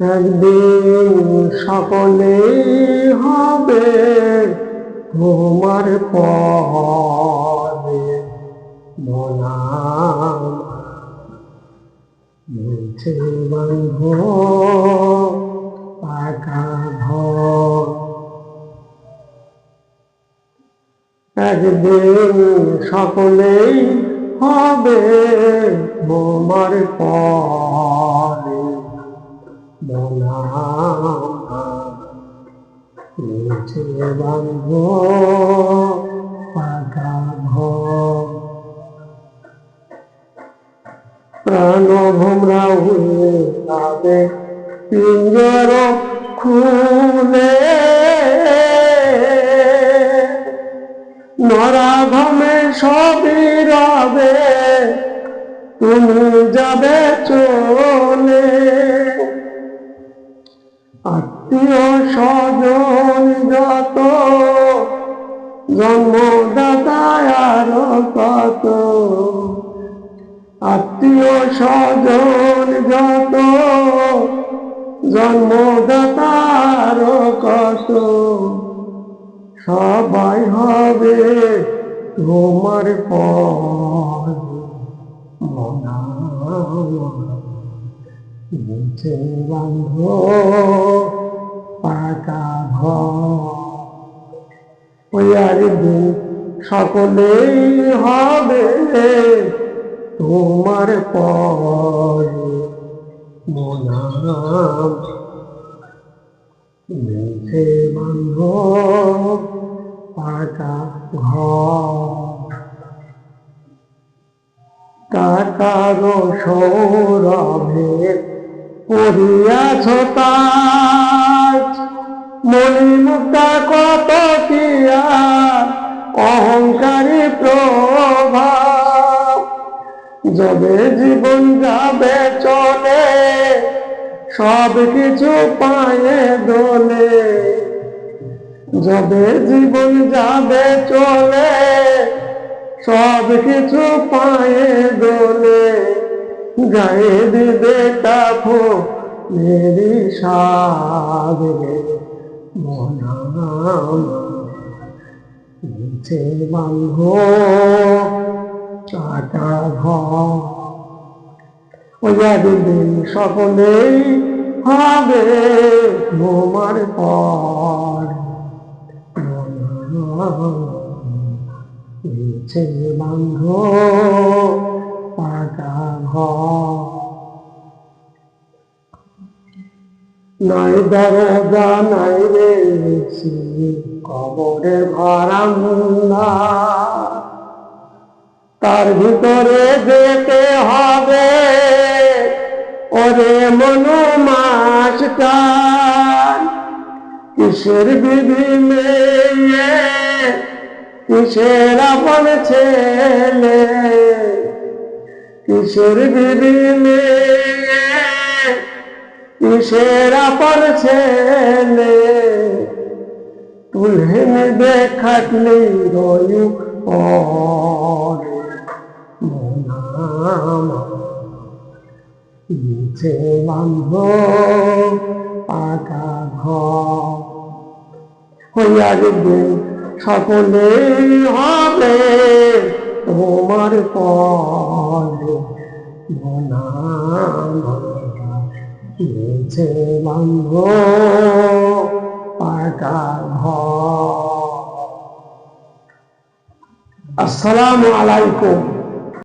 একদিন সকলেই হবে তোমার বনাম। মিছে বন্ধ একদিন সকলেই হবে তোমার পরে নিচে বান্ধব পাকা পিঞ্জর খুলে নরাধমে সবই রবে তুমি যাবে চলে স্বজন যত জন্মদাতায় কত। আত্মীয় স্বজন যত জন্মদাতার কত। সবাই হবে তোমার পর মনা বান্ধ পাকা ঘর। আর দিন সকলেই হবে তোমার পর। মনাম নিচে বান্ধ পাকা ঘর। টাকার সৌরভে পড়িয়াছ তাজ মণিমুক্তা কত কিয়া অহংকারী প্রভাব। যবে জীবন যাবে চলে, সব কিছু পায়ে দোলে। যবে জীবন যাবে চলে, সব কিছু পায়ে দোলে। গায়ে দিবে কাফো মেরি সাদরে মনাম নিচে বান্ধ চাটা ঘর। সকলেই হবে তোমার পর। নিচে বান্ধ পাকা ঘর। নাই দরজা নাই রেছি কবরে ভারান্দা তার ভিতরে যেতে হবে, ওরে মনো মাস্টার। কিসের বিধি মেয়ে কিসের আপন ছেলে? কিসের বিধি মেয়ে কিসের আপন ছেলে? তুলে নেবে খাটলি রয়ু নিচে বান্ধ পাকা ঘর। হইয়া দিন সকলেই হবে তোমার পরে। নিচে বান্ধ পাকা ঘর। আসসালামু আলাইকুম।